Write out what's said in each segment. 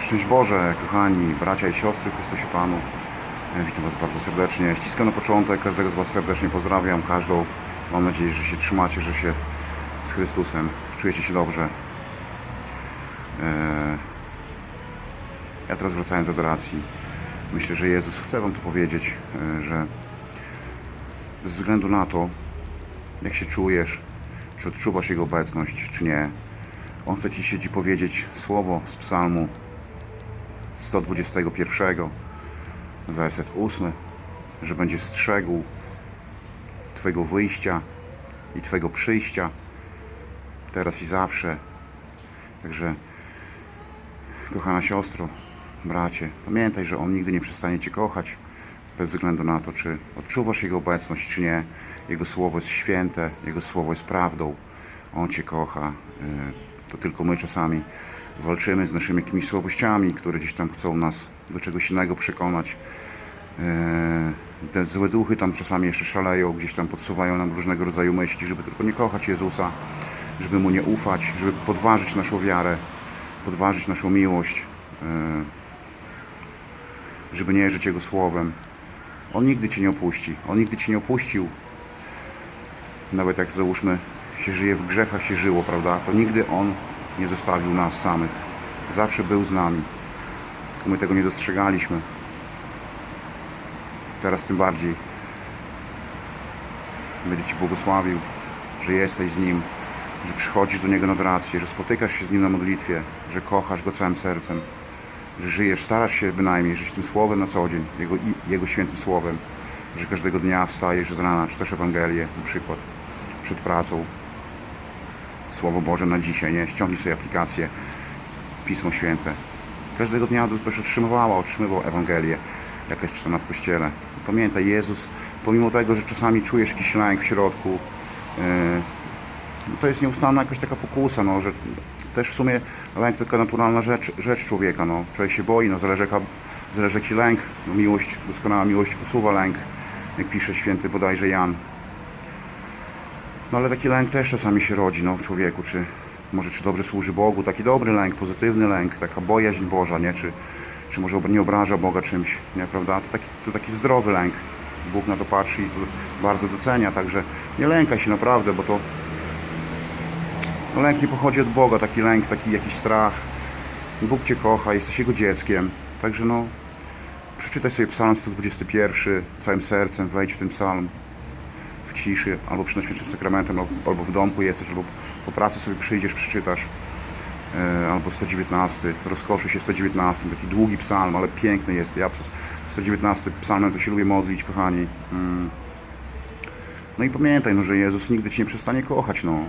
Szczęść Boże, kochani bracia i siostry Chrystusie Panu. E, Witam Was bardzo serdecznie. Ściskam na początek, każdego z Was serdecznie pozdrawiam, każdą. Mam nadzieję, że się trzymacie, że się z Chrystusem czujecie się dobrze. E, Ja teraz wracając do adoracji, myślę, że Jezus chce Wam to powiedzieć, e, że bez względu na to, jak się czujesz, czy odczuwasz Jego obecność, czy nie, On chce Ci się Ci powiedzieć słowo z psalmu 121, werset 8, że będzie strzegł Twojego wyjścia i Twojego przyjścia, teraz i zawsze. Także, kochana siostro, bracie, pamiętaj, że On nigdy nie przestanie Cię kochać, bez względu na to, czy odczuwasz Jego obecność, czy nie. Jego słowo jest święte, Jego słowo jest prawdą. On Cię kocha. To tylko my czasami walczymy z naszymi jakimiś słabościami, które gdzieś tam chcą nas do czegoś innego przekonać. Y, Te złe duchy tam czasami jeszcze szaleją, gdzieś tam podsuwają nam różnego rodzaju myśli, żeby tylko nie kochać Jezusa, żeby Mu nie ufać, żeby podważyć naszą wiarę, podważyć naszą miłość, y, żeby nie żyć Jego słowem. On nigdy Cię nie opuści. On nigdy Cię nie opuścił. Nawet jak załóżmy się żyje w grzechach, się żyło, prawda? To nigdy On nie zostawił nas samych. Zawsze był z nami. Tylko my tego nie dostrzegaliśmy. Teraz tym bardziej będzie Ci błogosławił, że jesteś z Nim, że przychodzisz do Niego na adorację, że spotykasz się z Nim na modlitwie, że kochasz Go całym sercem, że żyjesz, starasz się bynajmniej żyć tym Słowem na co dzień, Jego, Jego świętym Słowem, że każdego dnia wstajesz z rana, czytasz Ewangelię na przykład przed pracą, Słowo Boże na dzisiaj, nie? Ściągnij sobie aplikację Pismo Święte. Każdego dnia będziesz otrzymywała, otrzymywał Ewangelię, jakaś czytana w Kościele. Pamiętaj, Jezus, pomimo tego, że czasami czujesz jakiś lęk w środku, yy, to jest nieustanna jakaś taka pokusa, no, że też w sumie lęk to taka naturalna rzecz, rzecz człowieka, no. Człowiek się boi, no, zależy jaki lęk, no, miłość, doskonała miłość usuwa lęk, jak pisze święty bodajże Jan. No ale taki lęk też czasami się rodzi, no, w człowieku, czy może czy dobrze służy Bogu, taki dobry lęk, pozytywny lęk, taka bojaźń Boża, nie, czy, czy może nie obraża Boga czymś, nie, prawda, to taki, to taki zdrowy lęk. Bóg na to patrzy i to bardzo docenia, także nie lękaj się naprawdę, bo to no lęk nie pochodzi od Boga, taki lęk, taki jakiś strach. Bóg Cię kocha, jesteś Jego dzieckiem. Także no, przeczytaj sobie psalm 121 całym sercem, wejdź w ten psalm w ciszy, albo przed Świętym Sakramentem, albo, albo w domku jesteś, albo po pracy sobie przyjdziesz, przeczytasz. E, albo 119, rozkoszy się 119, taki długi psalm, ale piękny jest. Ja 119 psalmem to się lubię modlić, kochani. Mm. No i pamiętaj, no, że Jezus nigdy Cię nie przestanie kochać, no.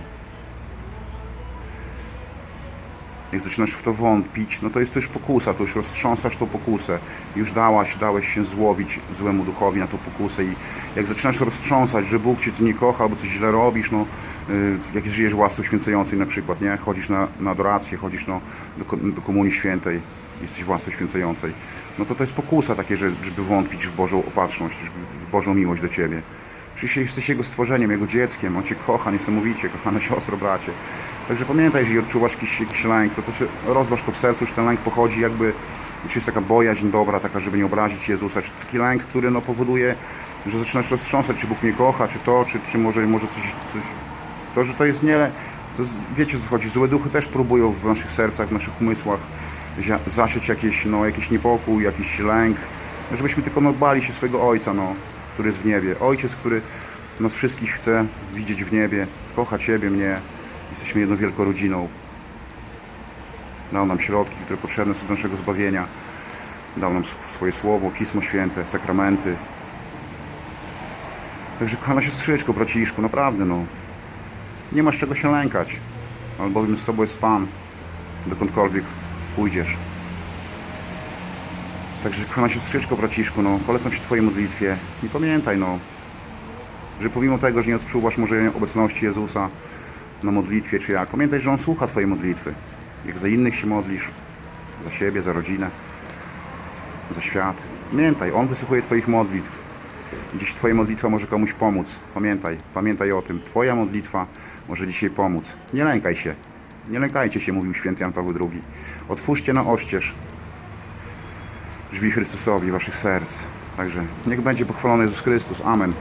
Jak zaczynasz w to wątpić, no to jest to już pokusa, to już roztrząsasz tą pokusę. Już dałaś, dałeś się złowić złemu duchowi na tą pokusę i jak zaczynasz roztrząsać, że Bóg Cię nie kocha albo coś źle robisz, no y, jak żyjesz własną święcającej na przykład, nie? Chodzisz na, na adorację, chodzisz no, do, do Komunii Świętej, jesteś własną święcającej, no to to jest pokusa takie, że, żeby wątpić w Bożą opatrzność, w Bożą miłość do Ciebie. Przecież jesteś Jego stworzeniem, Jego dzieckiem, On Cię kocha niesamowicie, kochane siostro, bracie. Także pamiętaj, jeżeli odczuwasz jakiś, jakiś lęk, to, się rozważ to w sercu, że ten lęk pochodzi jakby, czy jest taka bojaźń dobra, taka, żeby nie obrazić Jezusa, czy taki lęk, który no, powoduje, że zaczynasz roztrząsać, czy Bóg mnie kocha, czy to, czy, czy może, może coś, coś... To, że to jest nie... To wiecie co chodzi, złe duchy też próbują w naszych sercach, w naszych umysłach zasieć jakieś, no, jakiś niepokój, jakiś lęk, żebyśmy tylko no, bali się swojego Ojca, no, który jest w niebie. Ojciec, który nas wszystkich chce widzieć w niebie, kocha Ciebie, mnie. Jesteśmy jedną wielką rodziną. Dał nam środki, które potrzebne są do naszego zbawienia. Dał nam sw- swoje słowo, Pismo Święte, sakramenty. Także kochana siostrzyczko, braciszku, naprawdę no. Nie masz czego się lękać, albowiem z Tobą jest Pan, dokądkolwiek pójdziesz. Także kochana siostrzyczko, braciszku, no, polecam się Twojej modlitwie i pamiętaj, no, że pomimo tego, że nie odczuwasz może obecności Jezusa na modlitwie czy jak, pamiętaj, że On słucha Twojej modlitwy. Jak za innych się modlisz, za siebie, za rodzinę, za świat. Pamiętaj, On wysłuchuje Twoich modlitw. Dziś Twoja modlitwa może komuś pomóc. Pamiętaj, pamiętaj o tym. Twoja modlitwa może dzisiaj pomóc. Nie lękaj się. Nie lękajcie się, mówił święty Jan Paweł II. Otwórzcie na oścież drzwi Chrystusowi waszych serc. Także niech będzie pochwalony Jezus Chrystus. Amen.